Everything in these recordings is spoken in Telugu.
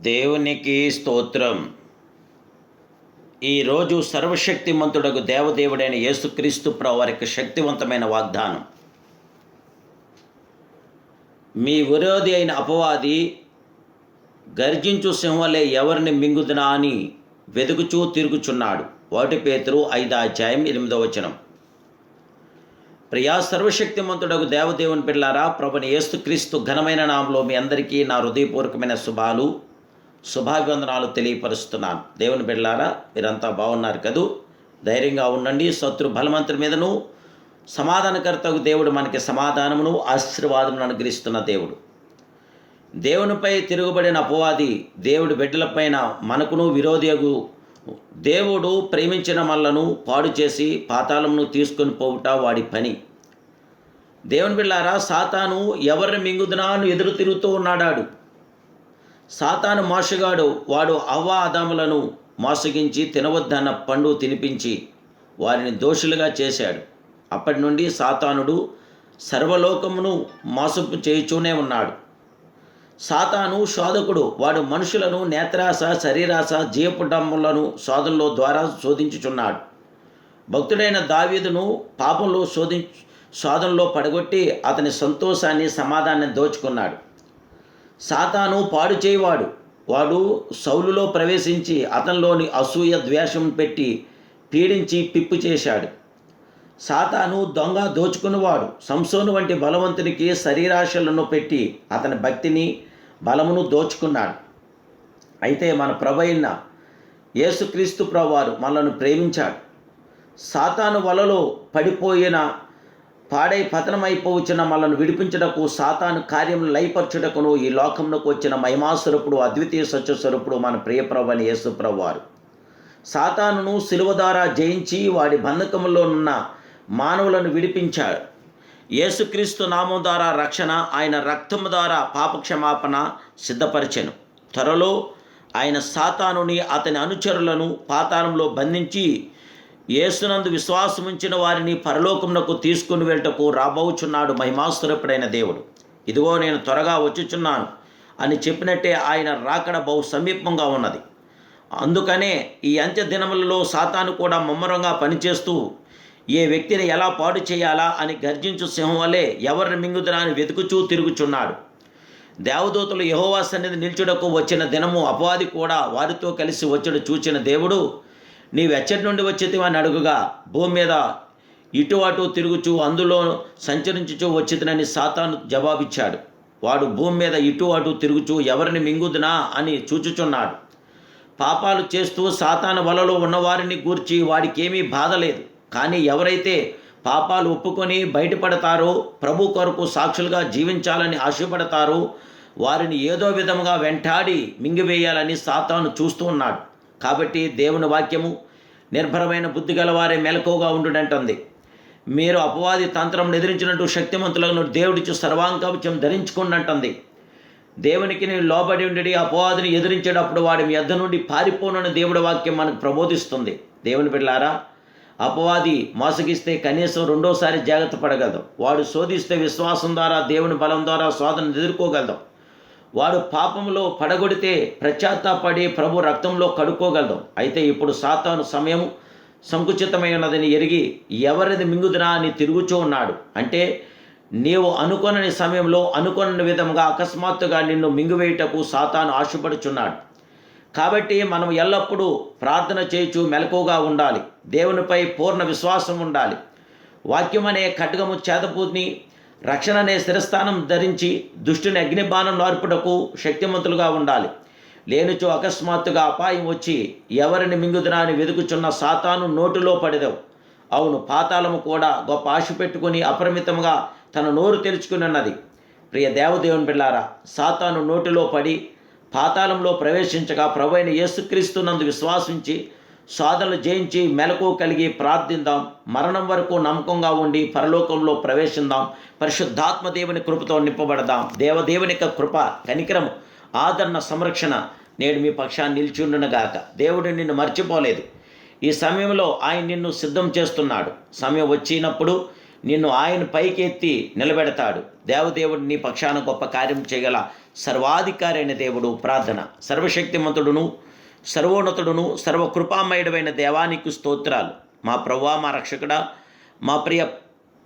దేవునికి స్తోత్రం. ఈరోజు సర్వశక్తిమంతుడకు దేవదేవుడైన యేసుక్రీస్తు వారికి శక్తివంతమైన వాగ్దానం. మీ విరోధి అయిన అపవాది గర్జించు సింహలే ఎవరిని మింగుదునా అని వెతుకుచూ తిరుగుచున్నాడు. ఒకటి పేతురు ఐదో అధ్యాయం ఎనిమిదో వచనం. ప్రియా సర్వశక్తిమంతుడకు దేవదేవుని పిల్లారా ప్రభుని యేసుక్రీస్తు ఘనమైన నామంలో మీ అందరికీ నా హృదయపూర్వకమైన శుభాలు. శుభాభివందనాలు తెలియపరుస్తున్నాను. దేవుని బిడ్డలారా మీరంతా బాగున్నారు కదూ? ధైర్యంగా ఉండండి. శత్రు బలమంతుడి మీదను సమాధానకర్తకు దేవుడు మనకి సమాధానమును ఆశీర్వాదమును అనుగ్రహిస్తున్న దేవుడు. దేవునిపై తిరుగుబడిన అపవాది దేవుడి బిడ్డలపైన మనకును విరోధియగు దేవుడు ప్రేమించిన మల్లను పాడు చేసి పాతాళమును తీసుకొని పోవుట వాడి పని. దేవుని బిళ్ళారా సాతాను ఎవరిని మింగుదునా ఎదురు తిరుగుతూ ఉన్నాడాడు. సాతాను మాషగాడు వాడు అవ్వ అదాములను మోసగించి తినవద్దన్న పండు తినిపించి వారిని దోషులుగా చేశాడు. అప్పటి నుండి సాతానుడు సర్వలోకమును మోసపు చేయుచూనే ఉన్నాడు. సాతాను శోధకుడు వాడు మనుషులను నేత్రాస శరీరాస జీవపుటములను శోధనలో ద్వారా శోధించుచున్నాడు. భక్తుడైన దావీదును పాపంలో శోధి శోధనలో పడగొట్టి అతని సంతోషాన్ని సమాధానాన్ని దోచుకున్నాడు. సాతాను పాడు చేయవాడు. వాడు సౌలులో ప్రవేశించి అతనిలోని అసూయ ద్వేషం పెట్టి పీడించి పిప్పు చేశాడు. సాతాను దొంగ దోచుకున్నవాడు. సంసోను వంటి బలవంతునికి శరీరాశలను పెట్టి అతని భక్తిని బలమును దోచుకున్నాడు. అయితే మన ప్రభు అయిన యేసుక్రీస్తు ప్రవారు మనల్ని ప్రేమించాడు. సాతాను వలలో పడిపోయిన పాడై పతనమైపోవచ్చిన మనల్ని విడిపించుటకు సాతాను కార్యం లయపరచుటకును ఈ లోకంలోకి వచ్చిన మహిమాస్వరూపుడు అద్వితీయ సత్యస్వరూపుడు మన ప్రియప్రభు అని యేసుప్రభు వారు సాతానును సిలువ ద్వారా జయించి వాడి బంధకములోనున్న మానవులను విడిపించాడు. యేసుక్రీస్తు నామం ద్వారా రక్షణ ఆయన రక్తము ద్వారా పాపక్షమాపణ సిద్ధపరిచెను. త్వరలో ఆయన సాతానుని అతని అనుచరులను పాతాళంలో బంధించి యేసునందు విశ్వాసముంచిన వారిని పరలోకమునకు తీసుకుని వెళ్ళటకు రాబోచున్నాడు మహిమాస్తురపుడైన దేవుడు. ఇదిగో నేను త్వరగా వచ్చుచున్నాను అని చెప్పినట్టే ఆయన రాకడ బహు సమీపంగా ఉన్నది. అందుకనే ఈ అంత్య దినములలో సాతాను కూడా ముమ్మరంగా పనిచేస్తూ ఏ వ్యక్తిని ఎలా పాడు చేయాలా అని గర్జించు సింహం వలె ఎవరిని మింగుదరా అని వెతుకుచూ తిరుగుచున్నాడు. దేవదూతలు యహోవా సన్నిధి నిల్చుడకు వచ్చిన దినము అపవాది కూడా వారితో కలిసి వచ్చిన చూచిన దేవుడు నీవెచ్చటి నుండి వచ్చేది అడుగుగా. భూమి మీద ఇటు అటు తిరుగుచు అందులో సంచరించుచు వచ్చిందని సాతాను జవాబిచ్చాడు. వాడు భూమి మీద ఇటు అటు తిరుగుచు ఎవరిని మింగుదునా అని చూచుచున్నాడు. పాపాలు చేస్తూ సాతాను వలలో ఉన్నవారిని గూర్చి వాడికేమీ బాధ లేదు. కానీ ఎవరైతే పాపాలు ఒప్పుకొని బయటపడతారో ప్రభు కొరకు సాక్షులుగా జీవించాలని ఆశపడతారో వారిని ఏదో విధముగా వెంటాడి మింగివేయాలని సాతాను చూస్తూ ఉన్నాడు. కాబట్టి దేవుని వాక్యము నిర్భరమైన బుద్ధి గలవారే మెలకువగా ఉండుడంటుంది మీరు అపవాది తంత్రం ఎదిరించినట్టు శక్తిమంతులను దేవుడిచ్చు సర్వాంకవచం ధరించుకుండంటుంది. దేవునికి నేను లోబడి ఉండి అపవాదిని ఎదిరించేటప్పుడు వాడి మీ నుండి పారిపోనని దేవుడి వాక్యం మనకు ప్రబోధిస్తుంది. దేవుని బిడ్డారా అపవాది మోసగిస్తే కనీసం రెండోసారి జాగ్రత్త పడగలదు. వాడు శోధిస్తే విశ్వాసం ద్వారా దేవుని బలం ద్వారా శోధన ఎదుర్కోగలదు. వాడు పాపంలో పడగొడితే ప్రత్యాత్తాపడి ప్రభు రక్తంలో కడుక్కోగలదు అయితే ఇప్పుడు సాతాను సమయం సంకుచితమై ఉన్నదని ఎరిగి ఎవరిది మింగుదునా అని తిరుగుచూ ఉన్నాడు. అంటే నీవు అనుకొనని సమయంలో అనుకొనని విధంగా అకస్మాత్తుగా నిన్ను మింగువేయటకు సాతాను ఆశపడుచున్నాడు. కాబట్టి మనం ఎల్లప్పుడూ ప్రార్థన చేయుచు మెలకుగా ఉండాలి. దేవునిపై పూర్ణ విశ్వాసం ఉండాలి. వాక్యం అనే ఖడ్గము చేతపూని రక్షణ అనే శిరస్థానం ధరించి దుష్టుని అగ్నిబాణం నార్పుటకు శక్తిమంతులుగా ఉండాలి. లేనిచో అకస్మాత్తుగా అపాయం వచ్చి ఎవరిని మింగుదురా అని వెతుకుచున్న సాతాను నోటిలో పడేదవు. అవును పాతాళము కూడా గొప్ప ఆశ పెట్టుకుని అపరిమితంగా తన నోరు తెరుచుకున్నది ప్రియ దేవదేవుని పిల్లారా సాతాను నోటిలో పడి పాతాళంలో ప్రవేశించగా ప్రభు అయిన యేసుక్రీస్తునందు విశ్వాసించి సాధనలు జయించి మెలకు కలిగి ప్రార్థిందాం. మరణం వరకు నమ్మకంగా ఉండి పరలోకంలో ప్రవేశిందాం. పరిశుద్ధాత్మ దేవుని కృపతో నింపబడదాం. దేవదేవుని యొక్క కృప కనికరము ఆదరణ సంరక్షణ నేడు మీ పక్షాన్ని నిలిచిండునగాక దేవుడు నిన్ను మర్చిపోలేదు. ఈ సమయంలో ఆయన నిన్ను సిద్ధం చేస్తున్నాడు. సమయం వచ్చినప్పుడు నిన్ను ఆయన పైకెత్తి నిలబెడతాడు. దేవదేవుడు నీ పక్షాన గొప్ప కార్యం చేయగల సర్వాధికారి అయిన దేవుడు. ప్రార్థన. సర్వశక్తిమంతుడును సర్వోన్నతుడును సర్వకృపామయుడమైన దేవానికి స్తోత్రాలు. మా ప్రవ్వా మా రక్షకుడా మా ప్రియ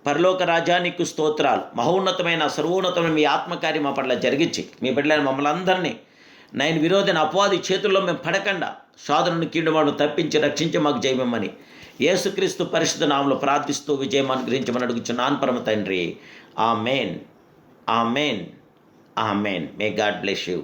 పరలోక రాజానికి స్తోత్రాలు. మహోన్నతమైన సర్వోన్నతమైన మీ ఆత్మకార్యం మా పట్ల జరిగించి మీ బిడ్డలైన మమ్మల్ని అందరినీ నేను విరోధిని అపవాది చేతుల్లో మేము పడకుండా సాధనను కీడుమాను తప్పించి రక్షించి మాకు జయమని యేసుక్రీస్తు పరిశుద్ధ నామంలో ప్రార్థిస్తూ విజయం అనుగ్రహించమని అడుగుచున్నాను పరమ తండ్రి. ఆ మేన్ ఆ మేన్ ఆ man may God bless you.